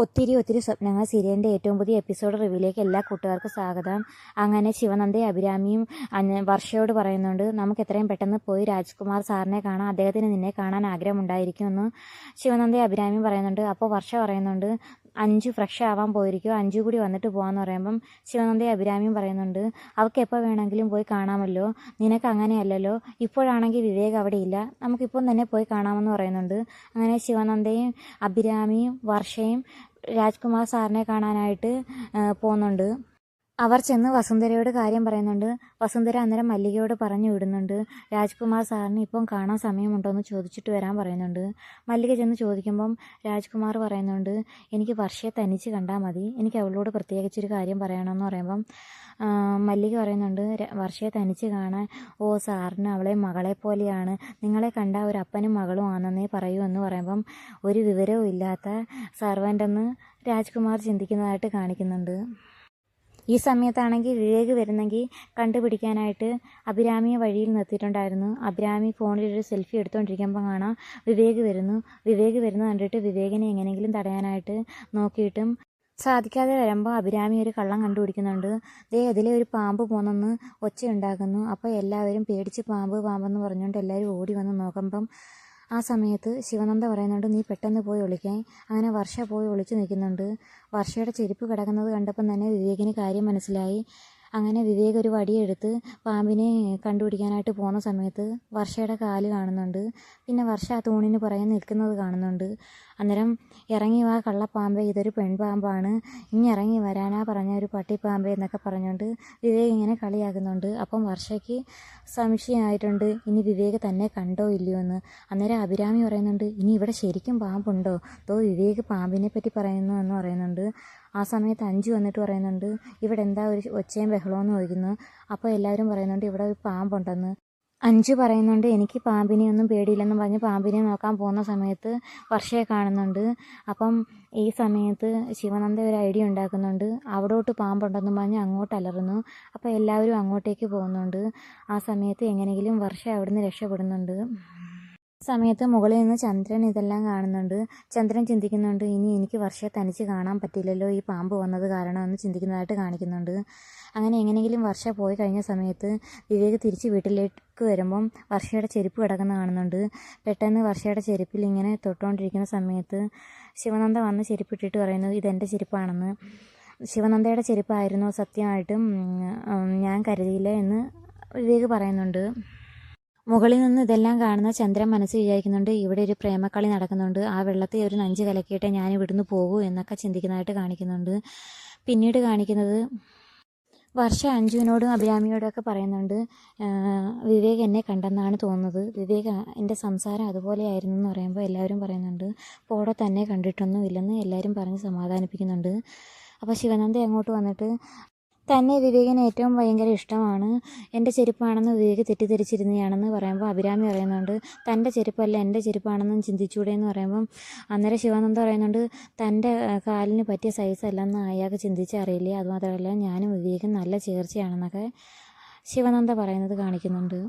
ഒത്തിരി ഒത്തിരി സ്വപ്നങ്ങൾ സീരിയലിന്റെ ഏറ്റവും പുതിയ എപ്പിസോഡ് റിവ്യൂലേക്ക് എല്ലാ കൂട്ടുകാർക്കും സ്വാഗതം. അങ്ങനെ ശിവനന്ദയും അഭിരാമിയും വർഷയോട് പറയുന്നുണ്ട് നമുക്ക് എത്രയും പെട്ടെന്ന് പോയി രാജ്കുമാർ സാറിനെ കാണാം. അദ്ദേഹത്തിന് നിന്നെ കാണാൻ ആഗ്രഹമുണ്ടായിരിക്കുമെന്ന്. ശിവനന്ദയും അഭിരാമിയും പറയുന്നുണ്ട് അപ്പോൾ വർഷ പറയുന്നുണ്ട് അഞ്ചു ഫ്രഷ് ആവാൻ പോയിരിക്കും അഞ്ചു കൂടി വന്നിട്ട് പോകാമെന്ന് പറയുമ്പം ശിവനന്ദയും അഭിരാമിയും പറയുന്നുണ്ട് അവൾക്ക് എപ്പോൾ വേണമെങ്കിലും പോയി കാണാമല്ലോ നിനക്ക് അങ്ങനെയല്ലല്ലോ ഇപ്പോഴാണെങ്കിൽ വിവേക് അവിടെ ഇല്ല നമുക്കിപ്പം തന്നെ പോയി കാണാമെന്ന് പറയുന്നുണ്ട്. അങ്ങനെ ശിവനന്ദയും അഭിരാമിയും വർഷയും രാജ്കുമാർ സാറിനെ കാണാനായിട്ട് പോകുന്നുണ്ട് അവർ ചെന്ന് വസുന്ധരയോട് കാര്യം പറയുന്നുണ്ട്. വസുന്ധര അന്നേരം മല്ലികയോട് പറഞ്ഞു വിടുന്നുണ്ട്. രാജ്കുമാർ സാറിന് ഇപ്പം കാണാൻ സമയമുണ്ടോ എന്ന് ചോദിച്ചിട്ട് വരാൻ പറയുന്നുണ്ട്. മല്ലിക ചെന്ന് ചോദിക്കുമ്പം രാജ്കുമാർ പറയുന്നുണ്ട് എനിക്ക് വർഷയെ തനിച്ച് കണ്ടാൽ മതി. എനിക്ക് അവളോട് പ്രത്യേകിച്ചൊരു കാര്യം പറയണമെന്ന് പറയുമ്പം മല്ലിക പറയുന്നുണ്ട് "ര- വർഷയെ തനിച്ച് കാണാൻ ഓ സാറിന് അവളെ മകളെ പോലെയാണ്. നിങ്ങളെ കണ്ട ഒരു അപ്പനും മകളും ആണെന്നേ പറയൂ എന്ന് പറയുമ്പം ഒരു വിവരവും ഇല്ലാത്ത സർവന്റെന്ന് രാജ്കുമാർ ചിന്തിക്കുന്നതായിട്ട് കാണിക്കുന്നുണ്ട്. ഈ സമയത്താണെങ്കിൽ വിവേക് വരുന്നെങ്കിൽ കണ്ടുപിടിക്കാനായിട്ട് അഭിരാമിയെ വഴിയിൽ നിർത്തിയിട്ടുണ്ടായിരുന്നു. അഭിരാമി ഫോണിൽ ഒരു സെൽഫി എടുത്തുകൊണ്ടിരിക്കുമ്പോൾ കാണാം വിവേക് വരുന്നു. വിവേക് വരുന്നത് കണ്ടിട്ട് വിവേകിനെ എങ്ങനെയെങ്കിലും തടയാനായിട്ട് നോക്കിയിട്ടും സാധിക്കാതെ വരുമ്പോൾ അഭിരാമി ഒരു കള്ളം കണ്ടുപിടിക്കുന്നുണ്ട്. ദേ അതിലെ ഒരു പാമ്പ് പോന്നെന്ന് ഒച്ചയുണ്ടാക്കുന്നു. അപ്പോൾ എല്ലാവരും പേടിച്ച് പാമ്പ് പാമ്പെന്ന് പറഞ്ഞുകൊണ്ട് എല്ലാവരും ഓടി വന്ന് നോക്കുമ്പം ആ സമയത്ത് ശിവനന്ദ പറയുന്നുണ്ട് നീ പെട്ടെന്ന് പോയി ഒളിക്കാൻ അങ്ങനെ വർഷ പോയി ഒളിച്ചു നിൽക്കുന്നുണ്ട്. വർഷയുടെ ചെരുപ്പ് കിടക്കുന്നത് കണ്ടപ്പം തന്നെ വിവേകിന് കാര്യം മനസ്സിലായി. അങ്ങനെ വിവേക് ഒരു വടിയെടുത്ത് പാമ്പിനെ കണ്ടുപിടിക്കാനായിട്ട് പോകുന്ന സമയത്ത് വർഷയുടെ കാൽ കാണുന്നുണ്ട്. പിന്നെ വർഷ ആ തൂണിന് പുറകെ നിൽക്കുന്നത് കാണുന്നുണ്ട്. അന്നേരം ഇറങ്ങി വാ കള്ളപ്പാമ്പ് ഇതൊരു പെൺപാമ്പാണ്. ഇനി ഇറങ്ങി വരാനാ പറഞ്ഞ ഒരു പട്ടിപ്പാമ്പ് എന്നൊക്കെ പറഞ്ഞുകൊണ്ട് വിവേക് ഇങ്ങനെ കളിയാക്കുന്നുണ്ട്. അപ്പം വർഷയ്ക്ക് സംശയമായിട്ടുണ്ട് ഇനി വിവേക് തന്നെ കണ്ടോ ഇല്ലയോ എന്ന്? അന്നേരം അഭിരാമി പറയുന്നുണ്ട് ഇനി ഇവിടെ ശരിക്കും പാമ്പുണ്ടോ? തോ വിവേക് പാമ്പിനെ പറ്റി പറയുന്നു എന്ന് പറയുന്നുണ്ട്. ആ സമയത്ത് അഞ്ചു വന്നിട്ട് പറയുന്നുണ്ട് ഇവിടെ എന്താ ഒരു ഒച്ചയും ബഹളമെന്ന് ചോദിക്കുന്നു അപ്പോൾ എല്ലാവരും പറയുന്നുണ്ട് ഇവിടെ ഒരു പാമ്പുണ്ടെന്ന്. അഞ്ചു പറയുന്നുണ്ട് എനിക്ക് പാമ്പിനെ ഒന്നും പേടിയില്ലെന്ന് പറഞ്ഞ് പാമ്പിനെ നോക്കാൻ പോകുന്ന സമയത്ത് വർഷയെ കാണുന്നുണ്ട്. അപ്പം ഈ സമയത്ത് ശിവനന്ദ ഒരു ഐഡിയ ഉണ്ടാക്കുന്നുണ്ട് അവിടോട്ട് പാമ്പുണ്ടെന്ന് പറഞ്ഞ് അങ്ങോട്ട് അലറുന്നു. അപ്പോൾ എല്ലാവരും അങ്ങോട്ടേക്ക് പോകുന്നുണ്ട്. ആ സമയത്ത് എങ്ങനെയെങ്കിലും വർഷ അവിടുന്ന് രക്ഷപ്പെടുന്നുണ്ട്. സമയത്ത് മുകളിൽ നിന്ന് ചന്ദ്രൻ ഇതെല്ലാം കാണുന്നുണ്ട്. ചന്ദ്രൻ ചിന്തിക്കുന്നുണ്ട് ഇനി എനിക്ക് വർഷയെ തനിച്ച് കാണാൻ പറ്റില്ലല്ലോ ഈ പാമ്പ് വന്നത് കാരണം എന്ന് ചിന്തിക്കുന്നതായിട്ട് കാണിക്കുന്നുണ്ട്. അങ്ങനെ എങ്ങനെയെങ്കിലും വർഷ പോയി കഴിഞ്ഞ സമയത്ത് വിവേക് തിരിച്ച് വീട്ടിലേക്ക് വരുമ്പം വർഷയുടെ ചെരുപ്പ് കിടക്കുന്ന കാണുന്നുണ്ട്. പെട്ടെന്ന് വർഷയുടെ ചെരുപ്പിൽ ഇങ്ങനെ തൊട്ടുകൊണ്ടിരിക്കുന്ന സമയത്ത് ശിവനന്ദ വന്ന് ചെരുപ്പിട്ടിട്ട് പറയുന്നത് ഇതെന്റെ ചെരുപ്പാണെന്ന്. ശിവനന്ദയുടെ ചെരുപ്പായിരുന്നു സത്യമായിട്ടും ഞാൻ കരുതിയില്ല എന്ന് വിവേക് പറയുന്നുണ്ട്. മുകളിൽ നിന്ന് ഇതെല്ലാം കാണുന്ന ചന്ദ്രൻ മനസ്സിൽ വിചാരിക്കുന്നുണ്ട് ഇവിടെ ഒരു പ്രേമക്കളി നടക്കുന്നുണ്ട് ആ വെള്ളത്തിൽ ഒരു നഞ്ച് കലക്കിയിട്ട് ഞാൻ ഇവിടുന്ന് പോകൂ എന്നൊക്കെ ചിന്തിക്കുന്നതായിട്ട് കാണിക്കുന്നുണ്ട്. പിന്നീട് കാണിക്കുന്നത് വർഷ അഞ്ജുവിനോടും അഭിരാമിയോടും ഒക്കെ പറയുന്നുണ്ട് വിവേക് എന്നെ കണ്ടെന്നാണ് തോന്നുന്നത്. വിവേക് എന്റെ സംസാരം അതുപോലെയായിരുന്നു എന്ന് പറയുമ്പോൾ എല്ലാവരും പറയുന്നുണ്ട് പോടെ തന്നെ കണ്ടിട്ടൊന്നും ഇല്ലെന്ന് എല്ലാവരും പറഞ്ഞ് സമാധാനിപ്പിക്കുന്നുണ്ട്. അപ്പോൾ ശിവനന്ദ അങ്ങോട്ട് വന്നിട്ട് തന്നെ വിവേകിന് ഏറ്റവും ഭയങ്കര ഇഷ്ടമാണ്. എന്റെ ചെരുപ്പാണെന്ന് വിവേക് തെറ്റിദ്ധരിച്ചിരുന്നതാണെന്ന് പറയുമ്പോൾ അഭിരാമി പറയുന്നുണ്ട്. തന്റെ ചെരുപ്പല്ല എന്റെ ചെരുപ്പാണെന്നും ചിന്തിച്ചൂടെ എന്ന് പറയുമ്പം അന്നേരം ശിവാനന്ദ പറയുന്നുണ്ട് തന്റെ കാലിന് പറ്റിയ സൈസ് അല്ലെന്ന് അയാൾക്ക് ചിന്തിച്ചറിയില്ലേ അതുമാത്രമല്ല ഞാനും വിവേകും നല്ല ചേർച്ചയാണെന്നൊക്കെ ശിവനന്ദ പറയുന്നത് കാണിക്കുന്നുണ്ട്.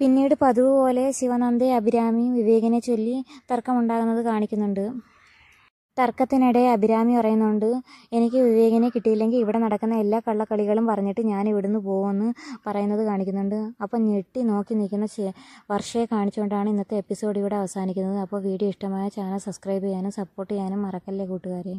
പിന്നീട് പതിവ് പോലെ ശിവനന്ദയെ അഭിരാമിയും വിവേകിനെ ചൊല്ലി തർക്കമുണ്ടാകുന്നത് കാണിക്കുന്നുണ്ട്. തർക്കത്തിനിടെ അഭിരാമി പറയുന്നുണ്ട് എനിക്ക് വിവേകിനെ കിട്ടിയില്ലെങ്കിൽ ഇവിടെ നടക്കുന്ന എല്ലാ കള്ളക്കളികളും പറഞ്ഞിട്ട് ഞാൻ ഇവിടുന്ന് പോകുമെന്ന് പറയുന്നത് കാണിക്കുന്നുണ്ട്. അപ്പോൾ ഞെട്ടി നോക്കി നിൽക്കുന്ന വർഷയെ കാണിച്ചുകൊണ്ടാണ് ഇന്നത്തെ എപ്പിസോഡ് ഇവിടെ അവസാനിക്കുന്നത്. അപ്പോൾ വീഡിയോ ഇഷ്ടമായ ചാനൽ സബ്സ്ക്രൈബ് ചെയ്യാനും സപ്പോർട്ട് ചെയ്യാനും മറക്കല്ലേ കൂട്ടുകാരെ.